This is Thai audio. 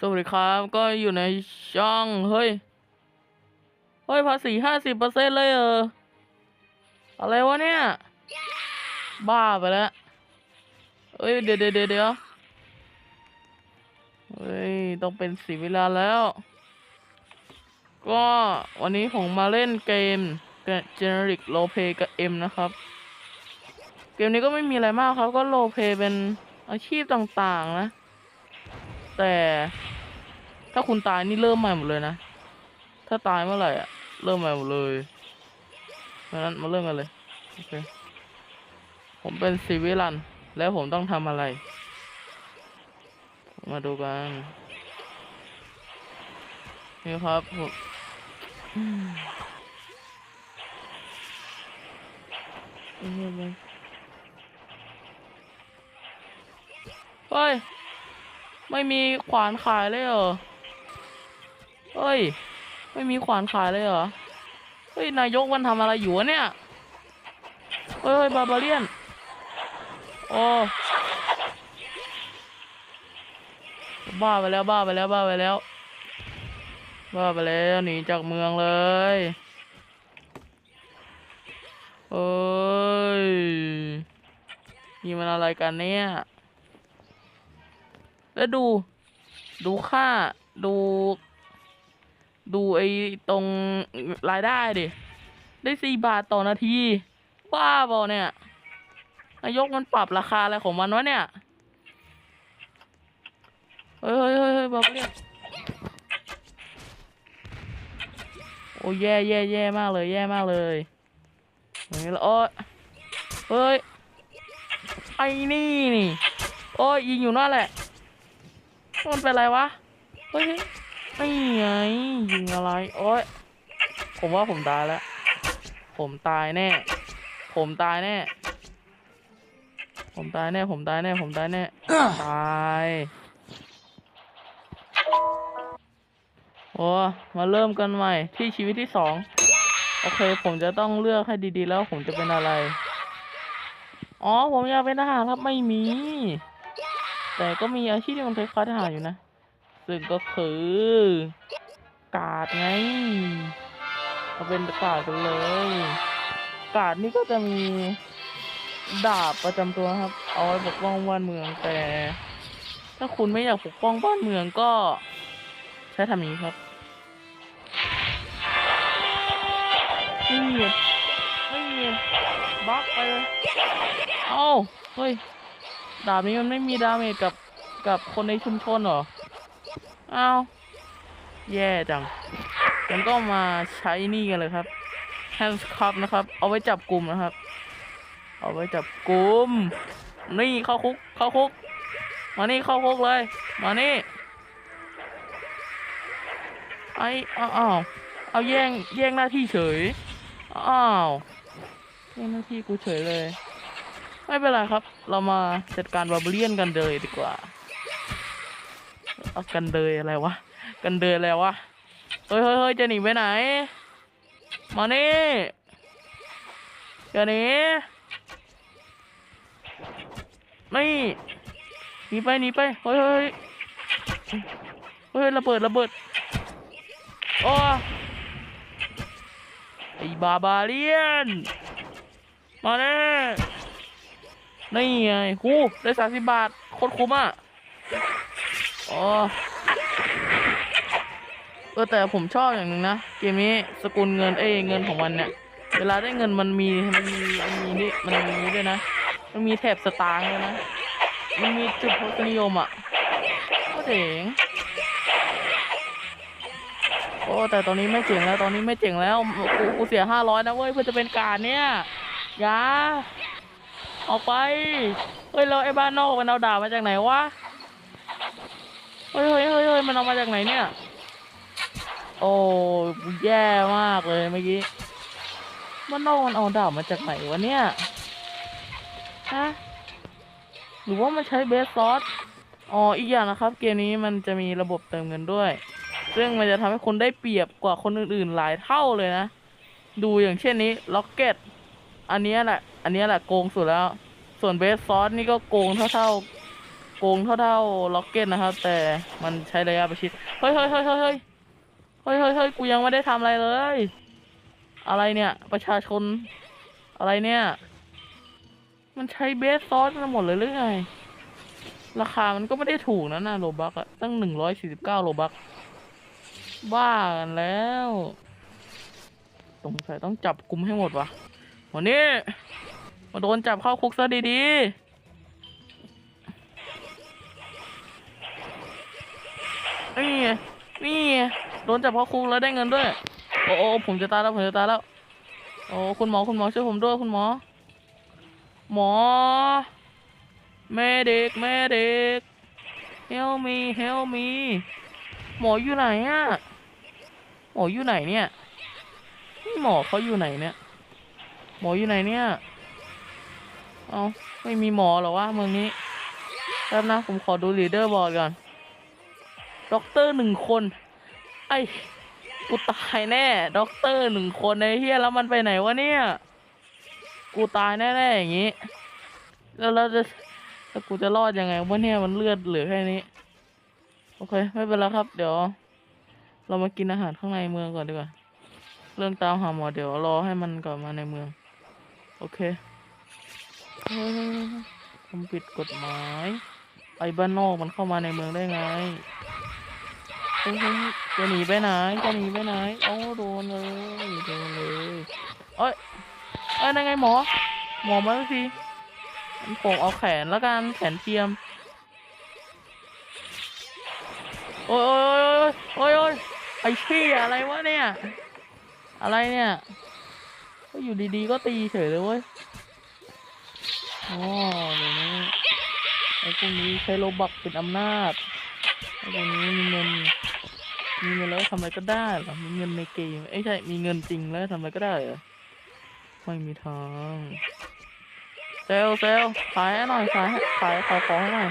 สวัสดีครับ ก็อยู่ในช่อง เฮ้ย เฮ้ย ภาษีห้าสิบเปอร์เซ็นเลยเออ อะไรวะเนี่ย บ้าไปแล้วเฮ้ย เดี๋ยวเดี๋ยวเดี๋ยวเฮ้ย ต้องเป็นสีเวลาแล้ว ก็วันนี้ผมมาเล่นเกม Generic r o l e Play กับ M นะครับ เกมนี้ก็ไม่มีอะไรมากครับ ก็โลเพเป็นอาชีพต่างๆนะ แต่ถ้าคุณตายนี่เริ่มใหม่หมดเลยนะ ถ้าตายเมื่อไหร่อะเริ่มใหม่หมดเลยเพราะนั้นมาเริ่มกันเลยโอเคผมเป็นซีวิลัน แล้วผมต้องทำอะไร มาดูกันนี่ครับผมอืมเงียบเลยเฮ้ย ไม่มีขวานขายเลยเหรอ เฮ้ย ไม่มีขวานขายเลยเหรอ เฮ้ย นายกมันทำอะไรอยู่วะเนี่ยเฮ้ยเฮ้ยบาบาเลียน โอ้บ้าไปแล้วบ้าไปแล้วบ้าไปแล้ว บ้าไปแล้วหนีจากเมืองเลยเอ้ยนี่มันอะไรกันเนี่ย แล้วดู ดูค่า ดู ดูไอ้ตรงรายได้ดิ ได้สี่บาทต่อนาที บ้าบอเนี่ย นายกมันปรับราคาอะไรของมันวะเนี่ย เฮ้ยเฮ้ยเฮ้ยเฮ้ยบอกเรียกโอ้ยแย่แย่แย่มากเลย แย่มากเลยอย่างนี้ล้วโอ้ยเฮ้ย ไอ้นี่นี่ โอ้ยยิงอยู่นั่นแหละ มันเป็นไรวะ เฮ้ยไม่ไงยิงอะไร โอ้ย ผมว่าผมตายแล้ว ผมตายแน่ ผมตายแน่ ผมตายแน่ ผมตายแน่ ผมตายแน่ ตาย โอ้ มาเริ่มกันใหม่ ที่ชีวิตที่สอง โอเค ผมจะต้องเลือกให้ดีๆ แล้วผมจะเป็นอะไร อ๋อ ผมอยากเป็นทหารครับ ไม่มี แต่ก็มีอาชีพที่มันคล้ายๆทหารอยู่นะ ซึ่งก็คือ กาดไงเอาเป็นกาดกันเลย กาดนี่ก็จะมีดาบประจำตัวครับ เอาไว้ปกป้องบ้านเมืองแต่ ถ้าคุณไม่อยากปกป้องบ้านเมืองก็ ใช้ทำอย่านี้ครับนี่นี่บล็อกไปเลย เอ้าเฮ้ย ดาบนี้มันไม่มีดาเมจกับกับคนในชุมชนหรอ อ้าว แย่จังงั้นก็มาใช้นี่กันเลยครับ hands cup นะครับ เอาไว้จับกลุ่มนะครับ เอาไว้จับกลุ่ม นี่เข้าคุก เข้าคุก มานี่เข้าคุกเลย มานี่ ไอ้อ้าวเอาแย่งแย่งหน้าที่เฉย อ้าวแย่งหน้าที่กูเฉยเลย ไม่เป็นไรครับ เรามาจัดการบาร์เบเลียนกันเลยดีกว่าเอากันเดยอะไรวะ กันเดยอะไรวะเฮ้ยเฮ้ยเฮ้ยจะหนีไปไหน มานี่จะหนีนี่หนีไปหนีไป เฮ้ยเฮ้ยเฮ้ยระเบิดระเบิดโอ้ไอ้บาบาเลียน มาแน่ นี่ไงคูได้สามสิบบาทโคตรคุ้มอะอ๋อเออแต่ผมชอบอย่างหนึ่งนะ เกมนี้สกุลเงินเอ้ยเงินของมันเนี่ย เวลาได้เงินมันมีมันมีมันมีนี่มันมีด้วยนะ มันมีแถบสตางค์ด้วยนะ มันมีจุดทศนิยมอะก็เจ๋งโอ้แต่ตอนนี้ไม่เจ๋งแล้วตอนนี้ไม่เจ๋งแล้วกูกูเสียห้าร้อยนะเว้ยเพื่อจะเป็นการเนี่ยยา ออกไปเฮ้ยเราไอ้บ้านนอกมันเอาดาบมาจากไหนวะเฮ้ยเฮ้ยเฮ้ยเฮ้ยมันเอามาจากไหนเนี่ย โอ้แย่มากเลยเมื่อกี้มันนอกมันเอาดาบมาจากไหนวะเนี่ยฮะหรือว่ามันใช้เบสซอสอ๋ออีกอย่างนะครับ เกมนี้มันจะมีระบบเติมเงินด้วย ซึ่งมันจะทำให้คุณได้เปรียบกว่าคนอื่นๆหลายเท่าเลยนะ ดูอย่างเช่นนี้ล็อกเก็ต อันนี้แหละ อันนี้แหละโกงสุดแล้ว ส่วนเบสซอสนี่ก็โกงเท่าๆ โกงเท่าๆล็อกเก็ตนะครับ แต่มันใช้ระยะประชิด เฮ้ยเฮ้ยเฮ้ยเฮ้ยเฮ้ยเฮ้ยเฮ้ยกูยังไม่ได้ทำอะไรเลย อะไรเนี่ย ประชาชน อะไรเนี่ย มันใช้เบสซอสกันหมดเลยหรือไง ราคามันก็ไม่ได้ถูกนะนะโลบักอะตั้งหนึ่งร้อยสี่สิบเก้าโลบัก บ้ากันแล้วสงสัยต้องจับกลุ่มให้หมดวะ วันนี้มาโดนจับเข้าคุกซะดีๆ นี่ นี่ โดนจับเข้าคุกแล้วได้เงินด้วย โอ้โอผมจะตายแล้ว ผมจะตายแล้ว โอ้คุณหมอคุณหมอช่วยผมด้วยคุณหมอ หมอ แม่เด็กแม่เด็ก help me help me หมออยู่ไหนอะหมออยู่ไหนเนี่ยนี่หมอเขาอยู่ไหนเนี่ย หมออยู่ไหนเนี่ย เอาไม่มีหมอหรอวะเมืองนี้แป๊บนะผมขอดูลีดเดอร์บอร์ดก่อน ด็อกเตอร์หนึ่งคน ไอ้กูตายแน่ ด็อกเตอร์หนึ่งคนไอ้เฮียแล้วมันไปไหนวะเนี่ย กูตายแน่ๆอย่างงี้ แล้วเราจะแล้วกูจะรอดยังไงวะเนี่ยมันเลือดเหลือแค่นี้ โอเค ไม่เป็นไรครับ เดี๋ยว เรามากินอาหารข้างในเมืองก่อนดีกว่า เรื่องตามหาหมอเดี๋ยวรอให้มันกลับมาในเมือง โอเคทำผิดกฎหมาย ไอ้บ้านนอกมันเข้ามาในเมืองได้ไงเฮ้ยจะหนีไปไหนจะหนีไปไหนโอ้โดนเลยโดนเลยเอ้ยเอ้ยนั่นไงหมอ หมอมาสักทีผมเอาแขนแล้วกันแขนเทียมโอ้ยโอ้ยโอ้ยโอ้ยไอ้ชี้อะไรวะเนี่ย อะไรเนี่ย ก็อยู่ดีๆก็ตีเฉยเลยเว้ยอ๋อเดี๋ยวนี้ไอ้พวกนี้ใช้โลบักเป็นอำนาจไอ้พวกนี้มีเงินมีเงินแล้วทำอะไรก็ได้หรอมีเงินในเกมเอ้ใช่มีเงินจริงแล้วทำอะไรก็ได้เหรอไม่มีทางเซลเซลลขายให้หน่อยขายให้ขายขายของให้หน่อย